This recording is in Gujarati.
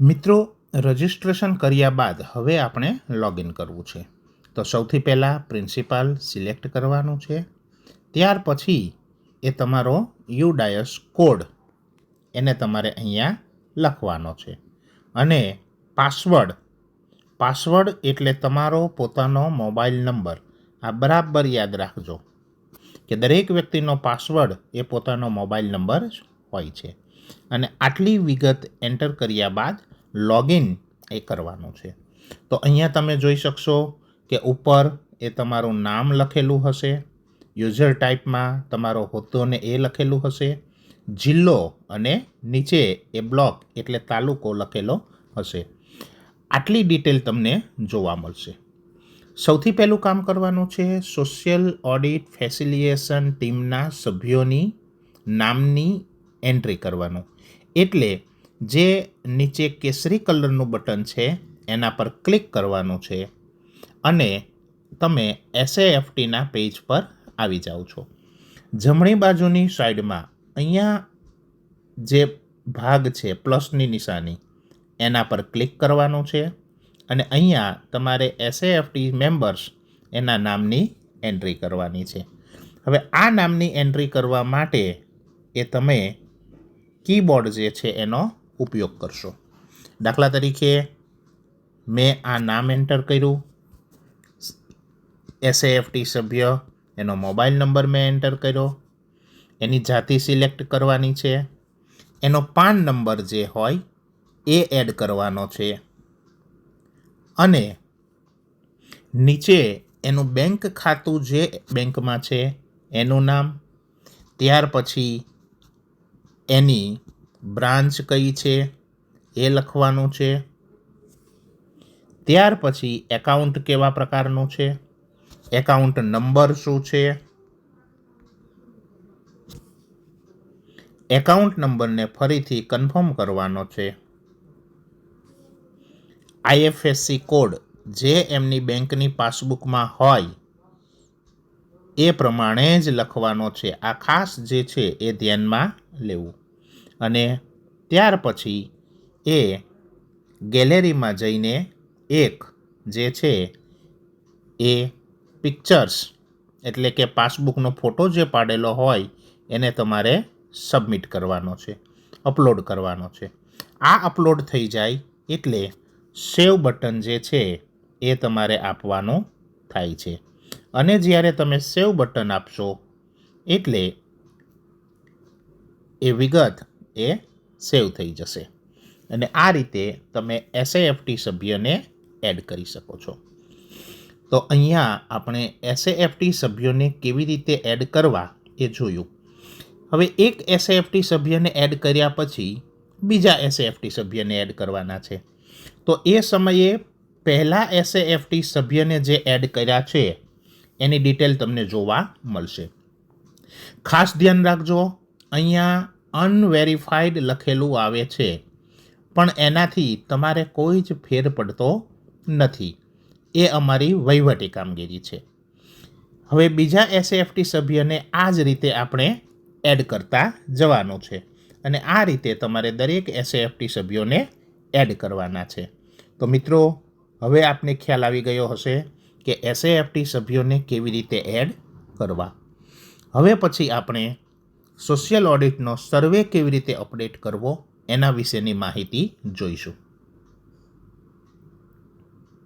મિત્રો રજિસ્ટ્રેશન કર્યા બાદ હવે આપણે લોગિન કરવું છે. તો સૌથી પહેલાં પ્રિન્સિપાલ સિલેક્ટ કરવાનું છે. ત્યાર પછી એ તમારો યુ ડાયસ કોડ એને તમારે અહીંયા લખવાનો છે. અને પાસવર્ડ પાસવર્ડ એટલે તમારો પોતાનો મોબાઈલ નંબર આ બરાબર યાદ રાખજો કે દરેક વ્યક્તિનો પાસવર્ડ એ પોતાનો મોબાઈલ નંબર હોય છે. અને આટલી વિગત એન્ટર કર્યા બાદ લોગિન એ કરવાનું છે. તો અહીંયા તમે જોઈ શકશો કે ઉપર એ તમારું નામ લખેલું હશે યુઝર ટાઈપમાં તમારો હોદ્દો ને એ લખેલું હશે, જિલ્લો અને નીચે એ બ્લોક એટલે તાલુકો લખેલો હશે. આટલી ડિટેલ તમને જોવા મળશે. સૌથી પહેલું કામ કરવાનું છે સોશિયલ ઓડિટ ફેસિલિએશન ટીમના સભ્યોની નામની એન્ટ્રી કરવાનું. એટલે જે નીચે કેસરી કલરનું બટન છે, એના પર ક્લિક કરવાનું છે અને તમે એસએએફટીના પેજ પર આવી જાઓ છો. જમણી બાજુની સાઈડમાં અહીંયા જે ભાગ છે, પ્લસની નિશાની, એના પર ક્લિક કરવાનું છે અને અહીંયા તમારે એસએએફટી મેમ્બર્સ એના નામની એન્ટ્રી કરવાની છે. હવે આ નામની એન્ટ્રી કરવા માટે એ તમે કીબોર્ડ જે છે, એનો ઉપયોગ કરશો. દાખલા તરીકે, મેં આ નામ એન્ટર કર્યું. એસએએફટી સભ્ય, એનો મોબાઈલ નંબર મેં એન્ટર કર્યો. એની જાતિ સિલેક્ટ કરવાની છે. એનો પાન નંબર જે હોય, એ એડ કરવાનો છે. અને નીચે એનું બેંક ખાતું જે બેંકમાં છે, એનું નામ. ત્યાર પછી એની બ્રાન્ચ કઈ છે? એ લખવાનું છે. ત્યાર પછી એકાઉન્ટ કેવા પ્રકારનું છે? એકાઉન્ટ નંબર શું છે? એકાઉન્ટ નંબરને ફરીથી કન્ફર્મ કરવાનો છે. આઈએફએસસી કોડ જે એમની બેંકની પાસબુકમાં હોય, એ પ્રમાણે જ લખવાનો છે. આ ખાસ જે છે, એ ધ્યાનમાં લેવું. અને ત્યાર પછી એ ગેલેરીમાં જઈને એક જે છે એ પિક્ચર્સ એટલે કે પાસબુકનો ફોટો જે પાડેલો હોય, એને તમારે સબમિટ કરવાનો છે અપલોડ કરવાનો છે. આ અપલોડ થઈ જાય એટલે સેવ બટન જે છે એ તમારે આપવાનું થાય છે. અને જ્યારે તમે સેવ બટન આપશો, એટલે એ વિગત એ સેવ થઈ જશે. અને આ રીતે તમે એસએએફટી સભ્યને એડ કરી શકો છો. તો અહીંયા આપણે એસએએફટી સભ્યોને કેવી રીતે એડ કરવા એ જોયું. હવે એક એસએએફટી સભ્યને એડ કર્યા પછી બીજા એસએએફટી સભ્યને એડ કરવાના છે. તો એ સમયે પહેલાં એસએએફટી સભ્યને જે એડ કર્યા છે, એની ડિટેલ તમને જોવા મળશે. ખાસ ધ્યાન રાખજો, અહીંયા અનવેરિફાઈડ લખેલું આવે છે. પણ એનાથી તમારે કોઈ જ ફેર પડતો નથી. એ અમારી વહીવટી કામગીરી છે. હવે બીજા એસએફટી સભ્યને આ જ રીતે આપણે એડ કરતા જવાનું છે. અને આ રીતે તમારે દરેક એસએફટી સભ્યોને એડ કરવાના છે. તો મિત્રો, હવે આપને ખ્યાલ આવી ગયો હશે કે એસએએફટી સભ્યોને કેવી રીતે એડ કરવા. હવે પછી આપણે સોશિયલ ઓડિટનો સર્વે કેવી રીતે અપડેટ કરવો એના વિશેની માહિતી જોઈશું.